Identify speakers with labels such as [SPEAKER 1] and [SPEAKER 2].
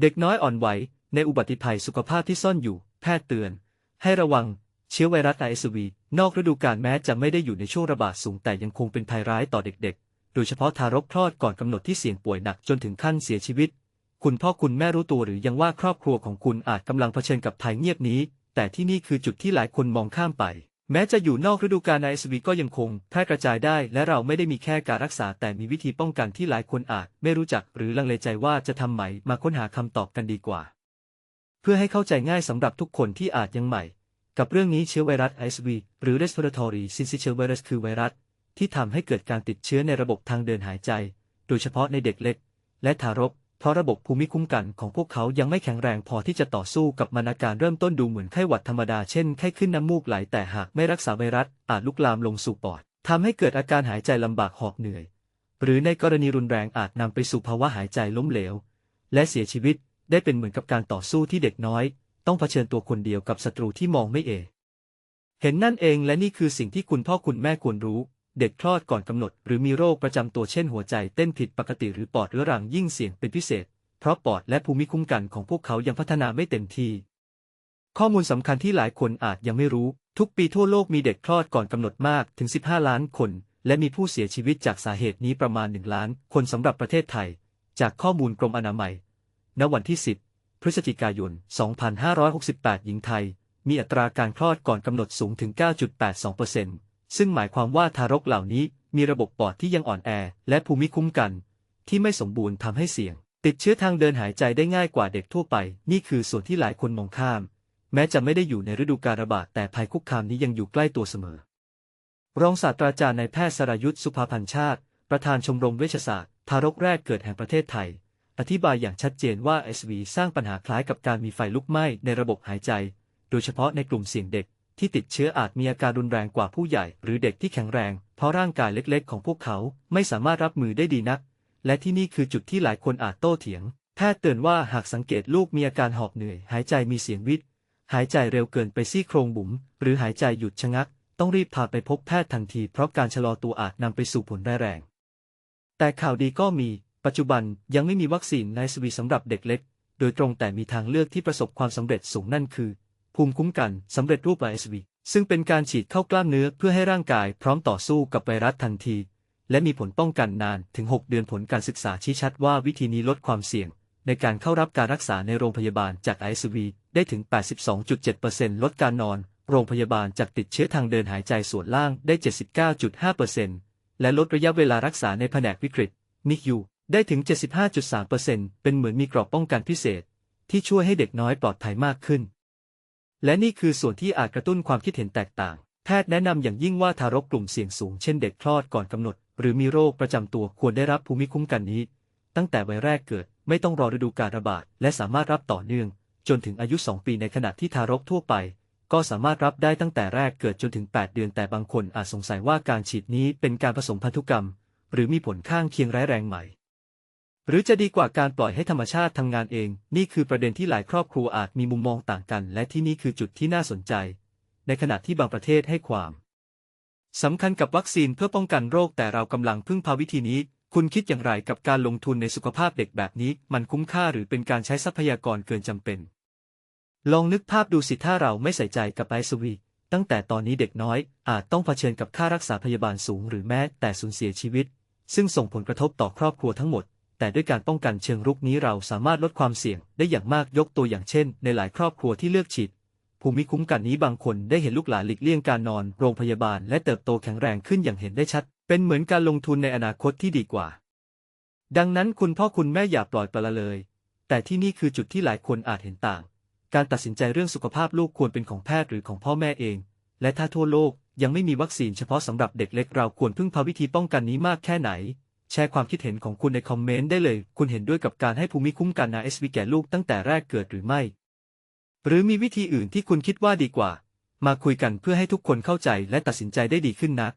[SPEAKER 1] เด็กน้อยอ่อนไหว ในอุบัติภัยสุขภาพที่ซ่อนอยู่ แพทย์เตือน ให้ระวังเชื้อไวรัส RSV นอกฤดูกาลแม้จะไม่ได้อยู่ในช่วงระบาดสูงแต่ยังคงเป็นภัยร้ายต่อเด็กๆ โดยเฉพาะทารกคลอดก่อนกำหนดที่เสี่ยงป่วยหนักจนถึงขั้นเสียชีวิต คุณพ่อคุณแม่รู้ตัวหรือยังว่าครอบครัวของคุณอาจกำลังเผชิญกับภัยเงียบนี้ แต่ที่นี่คือจุดที่หลายคนมองข้ามไป แม้จะอยู่นอกฤดูกาล RSV ก็ยังคงแพร่กระจายได้ และเราไม่ได้มีแค่การรักษาแต่มีวิธีป้องกันที่หลายคนอาจ ไม่รู้จักหรือลังเลใจว่าจะทำไหมมาค้นหาคำตอบกันดีกว่า เพื่อให้เข้าใจง่ายสำหรับทุกคนที่อาจยังใหม่ กับเรื่องนี้เชื้อไวรัส RSV หรือ respiratory syncytial virus คือไวรัส ที่ทำให้เกิดการติดเชื้อในระบบทางเดินหายใจ โดยเฉพาะในเด็กเล็ก และทารก เพราะระบบภูมิคุ้มกันของพวกเขายังไม่แข็งแรงพอที่จะต่อสู้กับมันอาการเริ่มต้นดูเหมือนไข้หวัดธรรมดาเช่นไข้ขึ้นน้ำมูกไหลแต่หากไม่รักษาไวรัสอาจลุกลามลงสู่ปอดทำให้เกิดอาการหายใจลำบากหอบเหนื่อย หรือในกรณีรุนแรงอาจนำไปสู่ภาวะหายใจล้มเหลว และเสียชีวิตได้เป็นเหมือนกับการต่อสู้ที่เด็กน้อย ต้องเผชิญตัวคนเดียวกับศัตรูที่มองไม่เห็นเห็นนั่นเองและนี่คือสิ่งที่คุณพ่อคุณแม่ควรรู้ เด็กคลอดก่อนกำหนด หรือมีโรคประจำตัวเช่นหัวใจเต้นผิดปกติหรือปอดเรื้อรังยิ่งเสี่ยงเป็นพิเศษ เพราะปอดและภูมิคุ้มกันของพวกเขายังพัฒนาไม่เต็มที่ ข้อมูลสำคัญที่หลายคนอาจยังไม่รู้ ทุกปีทั่วโลกมีเด็กคลอดก่อนกำหนดมากถึง 15 ล้านคน และมีผู้เสียชีวิตจากสาเหตุนี้ประมาณ 1 ล้าน คนสำหรับประเทศไทย จากข้อมูลกรมอนามัย ณ วันที่ 10 พฤศจิกายน 2568 หญิงไทย มีอัตราการคลอดก่อนกำหนดสูงถึง 9.82% ซึ่งหมายความว่าทารกเหล่านี้มีระบบปอดที่ยังอ่อนแอ และภูมิคุ้มกัน ที่ไม่สมบูรณ์ทำให้เสี่ยง ติดเชื้อทางเดินหายใจได้ง่ายกว่าเด็กทั่วไป นี่คือส่วนที่หลายคนมองข้าม แม้จะไม่ได้อยู่ในฤดูการระบาดแต่ภัยคุกคามนี้ยังอยู่ใกล้ตัวเสมอ รองศาสตราจารย์นายแพทย์สรายุทธสุภาพันธ์ชาติ ประธานชมรมเวชศาสตร์ ทารกแรกเกิดแห่งประเทศไทย อธิบายอย่างชัดเจนว่า SV สร้างปัญหาคล้ายกับการมีไฟลุกไหม้ในระบบหายใจ โดยเฉพาะในกลุ่มเสี่ยงเด็ก ที่ติดเชื้ออาจมีอาการรุนแรงกว่าผู้ใหญ่ หรือเด็กที่แข็งแรง เพราะร่างกายเล็กๆ ของพวกเขาไม่สามารถรับมือได้ดีนัก และที่นี่คือจุดที่หลายคนอาจโต้เถียง แพทย์เตือนว่าหากสังเกตลูกมีอาการหอบเหนื่อย หายใจมีเสียงวิต หายใจเร็วเกินไปซี่โครงบุ๋ม หรือหายใจหยุดชะงัก ต้องรีบพาไปพบแพทย์ทันที เพราะการชะลอตัวอาจนำไปสู่ผลร้ายแรง แต่ข่าวดีก็มี ปัจจุบันยังไม่มีวัคซีนในสวีสำหรับเด็กเล็ก โดยตรงแต่มีทางเลือกที่ประสบความสำเร็จสูงนั่นคือ ภูมิคุ้มกันสำเร็จรูป RSV ซึ่งเป็นการฉีดเข้ากล้ามเนื้อเพื่อให้ร่างกายพร้อมต่อสู้กับไวรัสทันที และมีผลป้องกันนานถึง 6 เดือนผลการศึกษาชี้ชัดว่าวิธีนี้ลดความเสี่ยง ในการเข้ารับการรักษาในโรงพยาบาลจาก RSV ได้ถึง 82.7%ลดการนอน โรงพยาบาลจากติดเชื้อทางเดินหายใจส่วนล่างได้ 79.5%และลดระยะเวลารักษาในแผนกวิกฤต NICU ได้ถึง 75.3%เป็นเหมือนมีกรอบป้องกันพิเศษ ที่ช่วยให้เด็กน้อยปลอดภัยมากขึ้น และนี่คือส่วนที่อาจกระตุ้นความคิดเห็นแตกต่าง แพทย์แนะนำอย่างยิ่งว่าทารกกลุ่มเสี่ยงสูงเช่นเด็กคลอดก่อนกำหนด หรือมีโรคประจำตัวควรได้รับภูมิคุ้มกันนี้ ตั้งแต่วัยแรกเกิดไม่ต้องรอฤดูการระบาด และสามารถรับต่อเนื่อง จนถึงอายุ 2 ปีในขณะที่ทารกทั่วไป ก็สามารถรับได้ตั้งแต่แรกเกิดจนถึง 8 เดือน แต่บางคนอาจสงสัยว่าการฉีดนี้เป็นการผสมพันธุกรรม หรือมีผลข้างเคียงร้ายแรงใหม่ หรือจะดีกว่าการปล่อยให้ธรรมชาติทำงานเอง นี่คือประเด็นที่หลายครอบครัวอาจมีมุมมองต่างกัน และที่นี่คือจุดที่น่าสนใจ ในขณะที่บางประเทศให้ความสำคัญกับวัคซีนเพื่อป้องกันโรคแต่เรากำลังพึ่งพาวิธีนี้ คุณคิดอย่างไรกับการลงทุนในสุขภาพเด็กแบบนี้ มันคุ้มค่าหรือเป็นการใช้ทรัพยากรเกินจำเป็น ลองนึกภาพดูสิถ้าเราไม่ใส่ใจกับไอซ์วีตั้งแต่ตอนนี้เด็กน้อย อาจต้องเผชิญกับค่ารักษาพยาบาลสูง หรือแม้แต่สูญเสียชีวิต ซึ่งส่งผลกระทบต่อครอบครัวทั้งหมด แต่ด้วยการป้องกันเชิงรุกนี้เราสามารถลดความเสี่ยงได้อย่างมากยกตัวอย่างเช่น ในหลายครอบครัวที่เลือกฉีดภูมิคุ้มกันนี้บางคนได้เห็นลูกหลานหลีกเลี่ยงการนอนโรงพยาบาลและเติบโตแข็งแรงขึ้นอย่างเห็นได้ชัด เป็นเหมือนการลงทุนในอนาคตที่ดีกว่า ดังนั้นคุณพ่อคุณแม่อย่าปล่อยปละเลย แต่ที่นี่คือจุดที่หลายคนอาจเห็นต่าง การตัดสินใจเรื่องสุขภาพลูกควรเป็นของแพทย์หรือของพ่อแม่เอง และถ้าทั่วโลกยังไม่มีวัคซีนเฉพาะสำหรับเด็กเล็กเราควรพึ่งพาวิธีป้องกันนี้มากแค่ไหน แชร์ความคิดเห็นของคุณในคอมเมนต์ได้เลย คุณเห็นด้วยกับการให้ภูมิคุ้มกัน RSV แก่ลูกตั้งแต่แรกเกิดหรือไม่ หรือมีวิธีอื่นที่คุณคิดว่าดีกว่า มาคุยกันเพื่อให้ทุกคนเข้าใจและตัดสินใจได้ดีขึ้นนะ